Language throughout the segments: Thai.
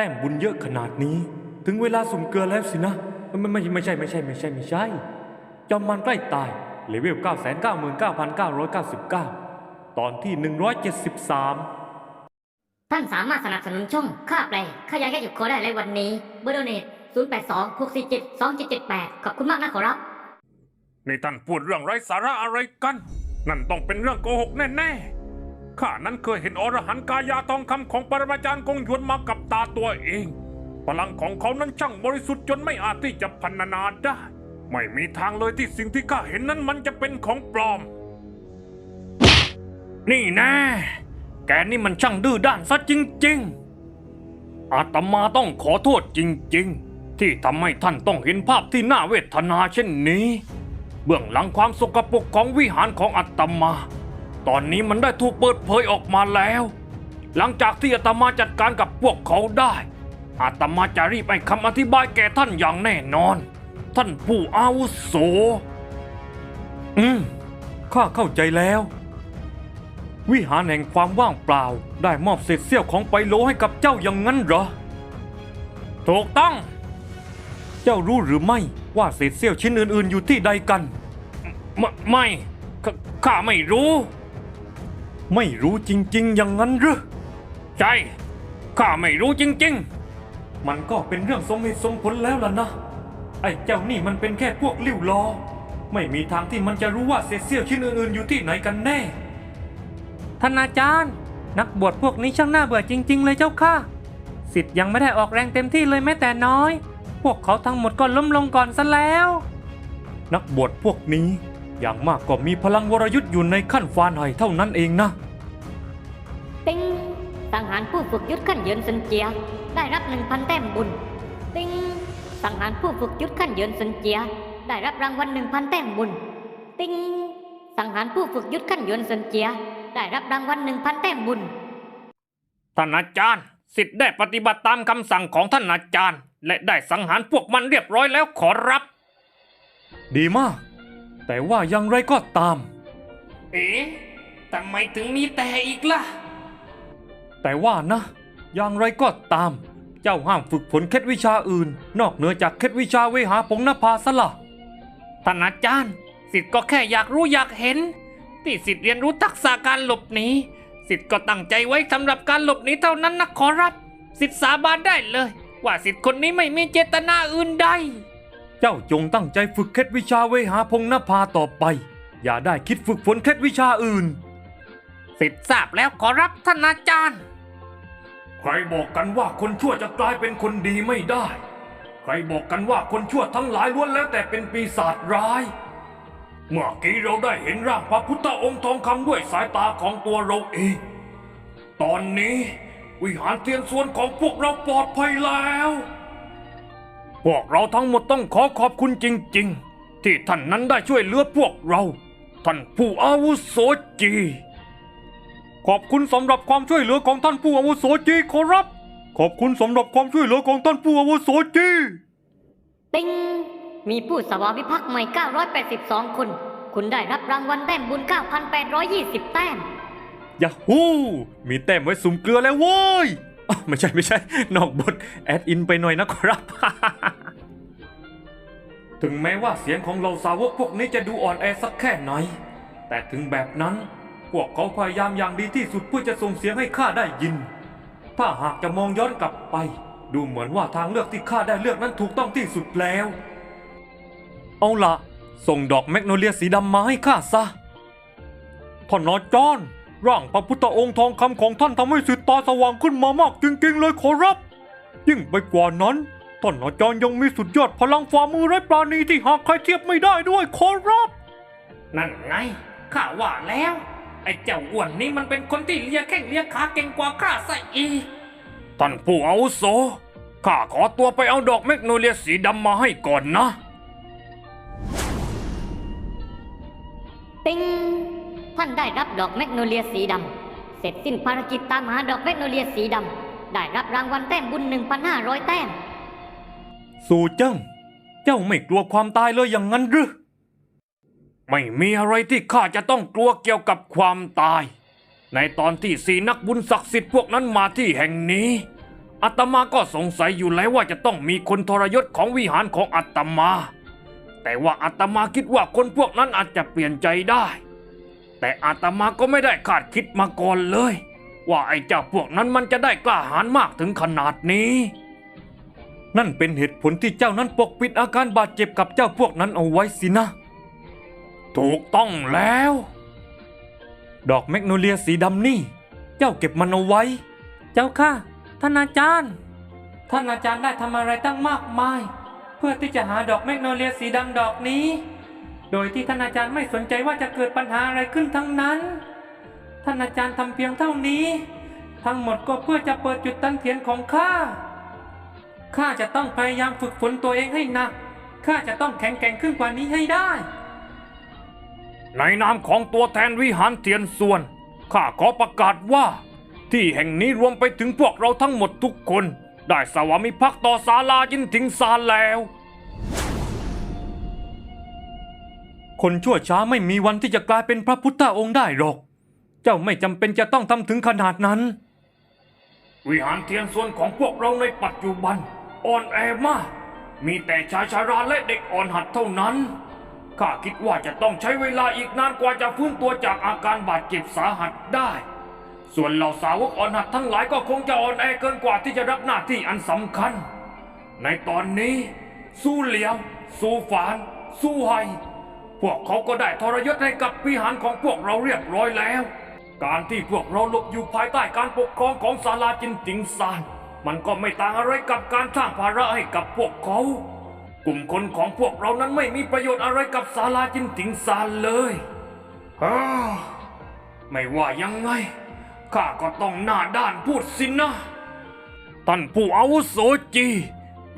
แต้มบุญเยอะขนาดนี้ ถึงเวลาสุ่มเกลือแล้วสินะ ไม่ไม่ไม่ใช่ไม่ใช่ไม่ใช่ไม่ใช่ จอมมันใกล้ตายเลเวล 9 9 9 9 9 9 ตอนที่ 173 ท่านสามารถสนับสนุนช่องค่าแปลค่ายาแก้จุดคอได้ในวันนี้เบอร์โดเนต082 647 2778 ขอบคุณมากนะขอรับนี่ท่านพูดเรื่องไร้สาระอะไรกัน นั่นต้องเป็นเรื่องโกหกแน่ๆ ข้านั้นเคยเห็นอรหันต์กายาทองคำของปรมาจารย์กงหยวนมากับตาตัวเอง พลังของเขานั้นช่างบริสุทธิ์จนไม่อาจที่จะพันนาได้ ไม่มีทางเลยที่สิ่งที่ข้าเห็นนั้นมันจะเป็นของปลอม นี่แน่แกนี่มันช่างดื้อด้านซะจริง ๆ อาตมาต้องขอโทษจริง ๆ ที่ทำให้ท่านต้องเห็นภาพที่น่าเวทนาเช่นนี้ เบื้องหลังความสกปรกของวิหารของอาตมา ตอนนี้มันได้ถูกเปิดเผยออกมาแล้ว หลังจากที่อาตมาจัดการกับพวกเขาได้อาตมาจะรีบให้คำอธิบายแก่ท่านอย่างแน่นอน ท่านผู้อาวุโส อืม ข้าเข้าใจแล้ว วิหารแห่งความว่างเปล่าได้มอบเศษเสี้ยวของไปโลให้กับเจ้าอย่างนั้นเหรอ ถูกต้อง เจ้ารู้หรือไม่ว่าเศษเสี้ยวชิ้นอื่นๆอยู่ที่ใดกัน ไม่ ข้าไม่รู้ ไม่รู้จริง ๆ อย่างนั้นหรือใช่ข้าไม่รู้จริงมันก็เป็นเรื่องสมเหตุสมผลแล้วล่ะนะ ไอ้เจ้านี่มันเป็นแค่พวกลิ้วล้อ ไม่มีทางที่มันจะรู้ว่าเศษเสี้ยวชิ้นอื่นๆอยู่ที่ไหนกันแน่ ท่านอาจารย์ นักบวชพวกนี้ช่างน่าเบื่อจริง ๆ เลยเจ้าค่ะสิทธิ์ยังไม่ได้ออกแรงเต็มที่เลยแม้แต่น้อย พวกเขาทั้งหมดก็ล้มลงก่อนซะแล้ว นักบวชพวกนี้ อย่างมากก็มีพลังวรยุทธ์อยู่ในขั้นฟานไห่เท่านั้นเองนะ ติ้งสังหารผู้ฝึกยุทธขั้นเหยินสันเจีย ได้รับ1,000แต้มบุญ ติ้งสังหารผู้ฝึกยุทธขั้นเหยินสันเจีย ได้รับรางวัล1,000แต้มบุญ ติ้งสังหารผู้ฝึกยุทธขั้นเหยินสันเจีย ได้รับรางวัล1,000แต้มบุญๆท่านอาจารย์ สิทธิ์ได้ปฏิบัติตามคำสั่งของท่านอาจารย์ และได้สังหารพวกมันเรียบร้อยแล้วขอรับ ดีมาก แต่ว่าอย่างไรก็ตาม เอ๊ะทำไมถึงมีแต่อีกล่ะ แต่ว่านะ อย่างไรก็ตาม เจ้าห้ามฝึกฝนเคล็ดวิชาอื่น นอกเหนือจากเคล็ดวิชาเวหาผงนภาสละท่านอาจารย์สิทธิ์ก็แค่อยากรู้อยากเห็น ที่สิทธิ์เรียนรู้ทักษะการหลบหนีสิทธิ์ก็ตั้งใจไว้สำหรับการหลบหนีเท่านั้นนะขอรับ สิทธิ์สาบานได้เลย ว่าสิทธิ์คนนี้ไม่มีเจตนาอื่นใด เจ้าจงตั้งใจฝึกเคล็ดวิชาเวหาพงนภาต่อไป อย่าได้คิดฝึกฝนเคล็ดวิชาอื่น สิทธิ์ทราบแล้วขอรับท่านอาจารย์ ใครบอกกันว่าคนชั่วจะกลายเป็นคนดีไม่ได้ ใครบอกกันว่าคนชั่วทั้งหลายล้วนแล้วแต่เป็นปีศาจร้าย เมื่อกี้เราได้เห็นร่างพระพุทธองค์ทองคำด้วยสายตาของตัวเราเอง ตอนนี้วิหารเทียนส่วนของพวกเราปลอดภัยแล้ว พวกเราทั้งหมดต้องขอขอบคุณจริง ๆ ที่ท่านนั้นได้ช่วยเหลือพวกเรา ท่านผู้อาวุโสจี ขอบคุณสำหรับความช่วยเหลือของท่านผู้อาวุโสจีขอรับ ขอบคุณสำหรับความช่วยเหลือของท่านผู้อาวุโสจีติ้งมีผู้สวามิภักดิ์ใหม่ 982 คน คุณได้รับรางวัลแต้มบุญ 9,820 แต้มยาฮู มีแต้มไว้สุ่มเกลือแล้วโว้ยอ้าว ไม่ใช่ไม่ใช่ นอกบทแอดอินไปหน่อยนะครับ ถึงแม้ว่าเสียงของเราสาวกพวกนี้จะดูอ่อนแอสักแค่ไหน แต่ถึงแบบนั้น พวกเขาพยายามอย่างดีที่สุดเพื่อจะส่งเสียงให้ข้าได้ยิน ถ้าหากจะมองย้อนกลับไป ดูเหมือนว่าทางเลือกที่ข้าได้เลือกนั้นถูกต้องที่สุดแล้ว เอาละส่งดอกแมกโนเลียสีดำมาให้ข้าซะท่านอาจารย์ ร่างพระพุทธองค์ทองคำของท่านทำให้สิทธตาสว่างขึ้นมามากจริงๆเลยขอรับ ยิ่งไปกว่านั้นท่านอาจารย์ยังมีสุดยอดพลังฝ่ามือไร้ปราณีที่หากใครเทียบไม่ได้ด้วยขอรับ นั่นไงข้าว่าแล้ว ไอ้เจ้าอ้วนนี่มันเป็นคนที่เลียแข้งเลียขาเก่งกว่าข้าซะอีกท่านผู้อาวุโสข้าขอตัวไปเอาดอกแมกโนเลียสีดำมาให้ก่อนนะ ติ้ง ท่านได้รับดอกแมกโนเลียสีดำ เสร็จสิ้นภารกิจตามหาดอกแมกโนเลียสีดำ ได้รับรางวัลแต้มบุญ 1,500 แต้ม สู่เจ้า เจ้าไม่กลัวความตายเลยอย่างนั้นหรือ ไม่มีอะไรที่ข้าจะต้องกลัวเกี่ยวกับความตาย ในตอนที่สีนักบุญศักดิ์สิทธิ์พวกนั้นมาที่แห่งนี้อาตมาก็สงสัยอยู่แล้วว่าจะต้องมีคนทรยศของวิหารของอาตมา แต่ว่าอาตมาคิดว่าคนพวกนั้นอาจจะเปลี่ยนใจได้ แต่อาตมาก็ไม่ได้คาดคิดมาก่อนเลย ว่าไอ้เจ้าพวกนั้นมันจะได้กล้าหาญมากถึงขนาดนี้ นั่นเป็นเหตุผลที่เจ้านั้นปกปิดอาการบาดเจ็บกับเจ้าพวกนั้นเอาไว้สินะ ถูกต้องแล้ว ดอกแมกโนเลียสีดำนี่ เจ้าเก็บมันเอาไว้ เจ้าค่ะท่านอาจารย์ ท่านอาจารย์ได้ทำอะไรตั้งมากมาย เพื่อที่จะหาดอกแมกโนเลียสีดำดอกนี้ โดยที่ท่านอาจารย์ไม่สนใจว่าจะเกิดปัญหาอะไรขึ้นทั้งนั้น ท่านอาจารย์ทำเพียงเท่านี้ ทั้งหมดก็เพื่อจะเปิดจุดตันเทียนของข้า ข้าจะต้องพยายามฝึกฝนตัวเองให้หนัก ข้าจะต้องแข็งแกร่งขึ้นกว่านี้ให้ได้ ในนามของตัวแทนวิหารเทียนส่วน ข้าขอประกาศว่า ที่แห่งนี้รวมไปถึงพวกเราทั้งหมดทุกคน ได้สวามิภักดิ์ต่อศาลายินถิงซานแล้ว คนชั่วช้าไม่มีวันที่จะกลายเป็นพระพุทธองค์ได้หรอก เจ้าไม่จำเป็นจะต้องทำถึงขนาดนั้น วิหารเทียนส่วนของพวกเราในปัจจุบัน อ่อนแอมาก มีแต่ชายชาราและเด็กอ่อนหัดเท่านั้น ข้าคิดว่าจะต้องใช้เวลาอีกนานกว่าจะฟื้นตัวจากอาการบาดเจ็บสาหัสได้ ส่วนเหล่าสาวกอ่อนหัดทั้งหลายก็คงจะอ่อนแอเกินกว่าที่จะรับหน้าที่อันสำคัญ ในตอนนี้ สู้เหลียว สู้ฝาน สู้ไฮ พวกเขาก็ได้ทรยศให้กับวิหารของพวกเราเรียบร้อยแล้ว การที่พวกเราหลบอยู่ภายใต้การปกครองของศาลาจินติงซานมันก็ไม่ต่างอะไรกับการสร้างภาระให้กับพวกเขา กลุ่มคนของพวกเรานั้นไม่มีประโยชน์อะไรกับศาลาจินติงซานเลยฮ่าไม่ว่ายังไงข้าก็ต้องหน้าด้านพูดสินะท่านผู้อาวุโสจี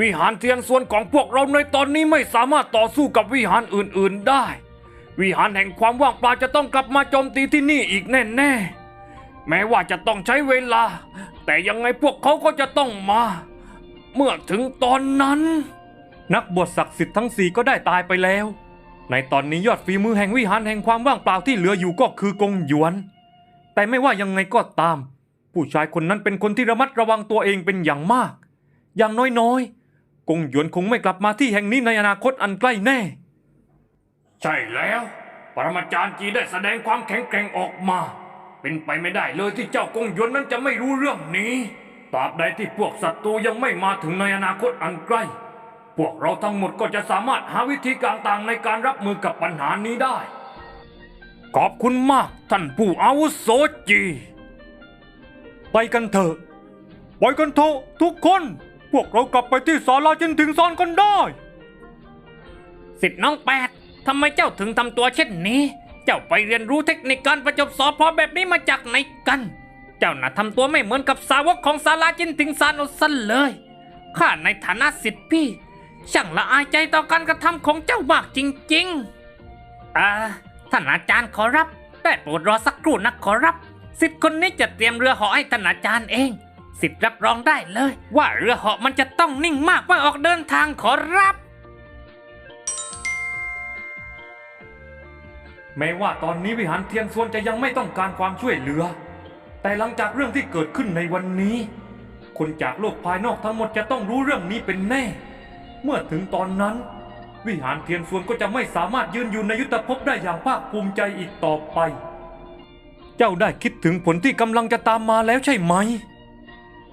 วิหารเทียนส่วนของพวกเราในตอนนี้ไม่สามารถต่อสู้กับวิหารอื่นๆได้ วิหารแห่งความว่างเปล่าจะต้องกลับมาโจมตีที่นี่อีกแน่ๆ แม้ว่าจะต้องใช้เวลา แต่ยังไงพวกเขาก็จะต้องมา เมื่อถึงตอนนั้น นักบวชศักดิ์สิทธิ์ทั้งสี่ก็ได้ตายไปแล้ว ในตอนนี้ยอดฝีมือแห่งวิหารแห่งความว่างเปล่าที่เหลืออยู่ก็คือกงหยวน แต่ไม่ว่ายังไงก็ตาม ผู้ชายคนนั้นเป็นคนที่ระมัดระวังตัวเองเป็นอย่างมาก อย่างน้อยๆ กงหยวนคงไม่กลับมาที่แห่งนี้ในอนาคตอันใกล้แน่ ใช่แล้ว ปรมาจารย์จีได้แสดงความแข็งแกร่งออกมา เป็นไปไม่ได้เลยที่เจ้ากงหยวนนั้นจะไม่รู้เรื่องนี้ตราบใดที่พวกศัตรูยังไม่มาถึงในอนาคตอันใกล้ พวกเราทั้งหมดก็จะสามารถหาวิธีการต่างๆในการรับมือกับปัญหานี้ได้ ขอบคุณมากท่านผู้อาวุโสจี ไปกันเถอะ ไปกันเถอะทุกคน พวกเรากลับไปที่ศาลาจินถึงซอนกันได้ สิทธิ์น้องแปดทำไมเจ้าถึงทำตัวเช่นนี้ เจ้าไปเรียนรู้เทคนิคการประจบสอพอแบบนี้มาจากไหนกัน เจ้าน่ะทำตัวไม่เหมือนกับสาวกของศาลาจินถึงซานอสันเลยข้าในฐานะสิทธิ์พี่ ช่างละอายใจต่อการกระทำของเจ้ามากจริงๆอ่าท่านอาจารย์ขอรับ ได้โปรดรอสักครู่นะขอรับ สิทธิ์คนนี้จะเตรียมเรือหาะให้ท่านอาจารย์เอง สิทธิ์รับรองได้เลย ว่าเรือเหาะมันจะต้องนิ่งมากเมื่อออกเดินทางขอรับ แม้ว่าตอนนี้วิหารเทียนส่วนจะยังไม่ต้องการความช่วยเหลือ แต่หลังจากเรื่องที่เกิดขึ้นในวันนี้ คนจากโลกภายนอกทั้งหมดจะต้องรู้เรื่องนี้เป็นแน่ เมื่อถึงตอนนั้น วิหารเทียนส่วนก็จะไม่สามารถยืนอยู่ในยุทธภพได้อย่างภาคภูมิใจอีกต่อไป เจ้าได้คิดถึงผลที่กำลังจะตามมาแล้วใช่ไหม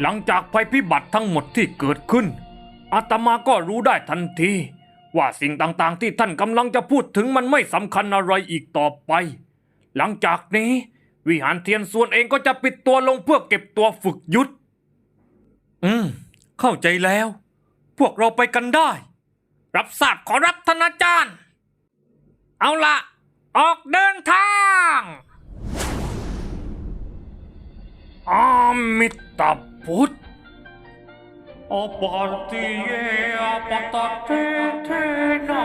หลังจากภัยพิบัติทั้งหมดที่เกิดขึ้น อาตมาก็รู้ได้ทันที ว่าสิ่งต่างๆที่ท่านกำลังจะพูดถึงมันไม่สำคัญอะไรอีกต่อไป หลังจากนี้วิหารเทียนส่วนเองก็จะปิดตัวลงเพื่อเก็บตัวฝึกยุทธอืม เข้าใจแล้ว พวกเราไปกันได้ รับทราบขอรับท่านอาจารย์ เอาละออกเดินทางอามิตา พุทธอปาติเยอปตะเทเทนา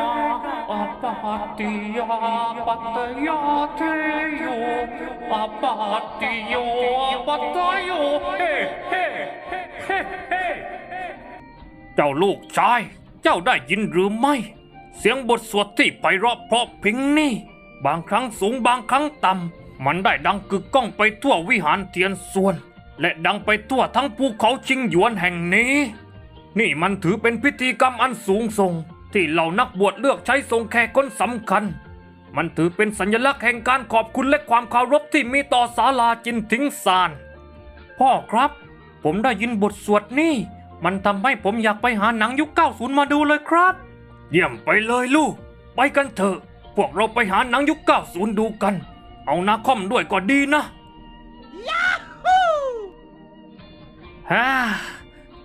อปาติยาปัตยาเทโยอปาติโยปัตโยเฮ้เฮเฮเฮเจ้าลูกชาย เจ้าได้ยินหรือไม่ เสียงบทสวดที่ไพเราะเพราะพิงนี่ บางครั้งสูงบางครั้งต่ำมันได้ดังกึกก้องไปทั่ววิหารเทียนส่วน และดังไปทั่วทั้งภูเขาชิงหยวนแห่งนี้ นี่มันถือเป็นพิธีกรรมอันสูงส่ง ที่เหล่านักบวชเลือกใช้ทรงแขกคนสำคัญ มันถือเป็นสัญลักษณ์แห่งการขอบคุณและความเคารพที่มีต่อศาลาจินทิงซาน พ่อครับ ผมได้ยินบทสวดนี่ มันทำให้ผมอยากไปหาหนังยุค 90 มาดูเลยครับ เยี่ยมไปเลยลูก ไปกันเถอะ พวกเราไปหาหนังยุค 90 ดูกัน เอานาคอมด้วยก็ดีนะ ฮ่า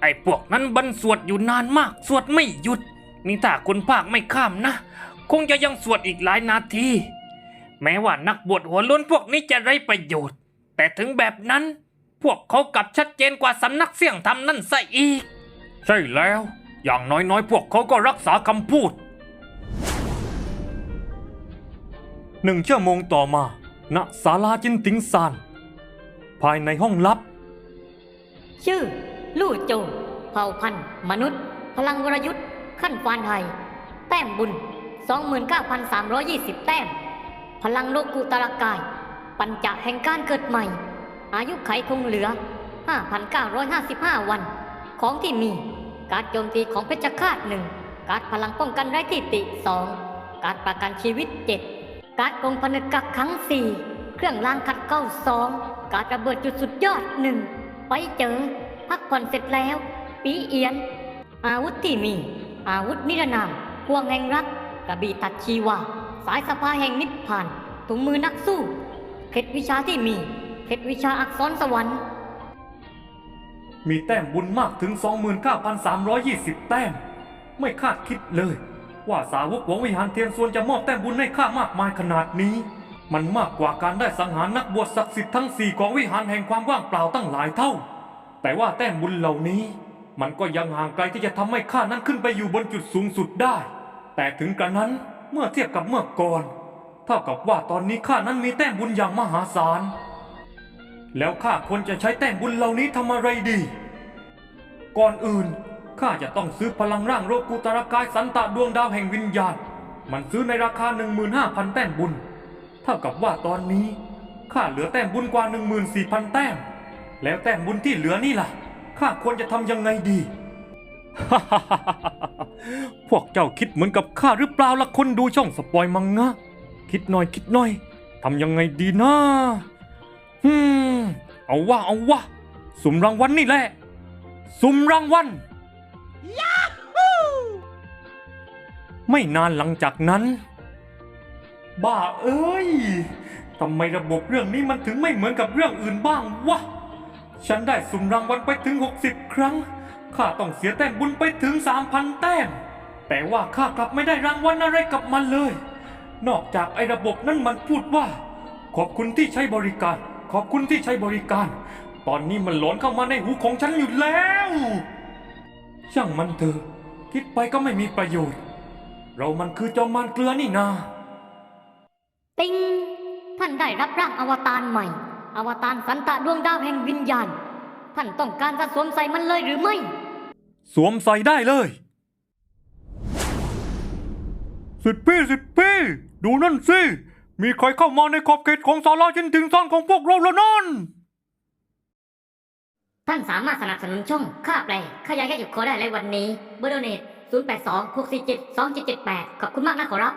ไอ้พวกนั้นบันสวดอยู่นานมาก สวดไม่หยุด นี่ถ้าคนภาคไม่ข้ามนะ คงจะยังสวดอีกหลายนาที แม้ว่านักบวชหัวล้วนพวกนี้จะไร้ประโยชน์ แต่ถึงแบบนั้น พวกเขากลับชัดเจนกว่าสำนักเสี่ยงธรรมนั่นซะอีก ใช่แล้ว อย่างน้อยๆ พวกเขาก็รักษาคำพูดหนึ่งชั่วโมงต่อมา ณศาลาจินติงซาน ภายในห้องลับ ชื่อ ลู่โจวเผ่าพันธุ์มนุษย์ พลังวรยุทธ์ ขั้นฟานไทย แต้มบุญ 29,320 แต้ม พลังโลกุตรกาย ปัญจะแห่งการเกิดใหม่ อายุไขคงเหลือ 5,955 วัน ของที่มี การโจมตีของเพชฌฆาตหนึ่ง การพลังป้องกันไร้ที่ติสอง การประกันชีวิตเจ็ด การกงผนึกกักขังสี่ เครื่องรางขัดเก้าสอง การระเบิดจุดสุดยอดหนึ่ง ไปเจอ พักผ่อนเสร็จแล้ว ปีเอียน อาวุธที่มี อาวุธนิรนามพวงแห่งรักกระบี่ตัดชีวา สายสภาแห่งนิพพานถุงมือนักสู้เคล็ดวิชาที่มีเคล็ดวิชาอักษรสวรรค์ มีแต้มบุญมากถึง 29,320 แต้ม ไม่คาดคิดเลย ว่าสาวกของวิหารเทียนส่วนจะมอบแต้มบุญให้ข้ามากมายขนาดนี้ มันมากกว่าการได้สังหารนักบวชศักดิ์สิทธิ์ทั้งสี่ของวิหารแห่งความว่างเปล่าตั้งหลายเท่า แต่ว่าแต้มบุญเหล่านี้ มันก็ยังห่างไกลที่จะทำให้ข้านั้นขึ้นไปอยู่บนจุดสูงสุดได้ แต่ถึงกระนั้นเมื่อเทียบกับเมื่อก่อน เท่ากับว่าตอนนี้ข้านั้นมีแต้มบุญอย่างมหาศาล แล้วข้าควรจะใช้แต้มบุญเหล่านี้ทำอะไรดี ก่อนอื่นข้าจะต้องซื้อพลังร่างโรกุตรกายสันตะดวงดาวแห่งวิญญาณ มันซื้อในราคา 15,000 แต้มบุญ เท่ากับว่าตอนนี้ข้าเหลือแต้มบุญกว่า 14,000 แต้ม แล้วแต้มบุญที่เหลือนี่ล่ะข้าควรจะทำยังไงดี พวกเจ้าคิดเหมือนกับข้าหรือเปล่าล่ะคนดูช่องสปอยมังงะ คิดหน่อยคิดหน่อยทำยังไงดีนะฮึมเอาว่าเอาว่าสุ่มรางวัลนี่แหละ สุ่มรางวัลไม่นานหลังจากนั้น บ้าเอ้ยทำไมระบบเรื่องนี้มันถึงไม่เหมือนกับเรื่องอื่นบ้างวะ ฉันได้สุ่มรางวัลไปถึง 60 ครั้ง ข้าต้องเสียแต้มบุญไปถึง 3,000 แต้ม แต่ว่าข้ากลับไม่ได้รางวัลอะไรกลับมันเลย นอกจากไอ้ระบบนั้นมันพูดว่า ขอบคุณที่ใช้บริการ ขอบคุณที่ใช้บริการ ตอนนี้มันหลอนเข้ามาในหูของฉันอยู่แล้ว ช่างมันเถอะ คิดไปก็ไม่มีประโยชน์ เรามันคือจอมมารเกลือนี่นา ติงท่านได้รับร่างอวตารใหม่ อวตารสันตะดวงดาวแห่งวิญญาณ ท่านต้องการจะสวมใส่มันเลยหรือไม่ สวมใส่ได้เลย สิทธิ์พี่สิทธิ์พี่ดูนั่นสิ มีใครเข้ามาในขอบเขตของศาลาจินถึงซ่อนของพวกเราแล้วนั่น ท่านสามารถสนับสนุนช่องค่าแปลขยายแค่หยุดคอได้ในวันนี้ เบอร์โดเนต082 647 2778 ขอบคุณมากนะขอรับ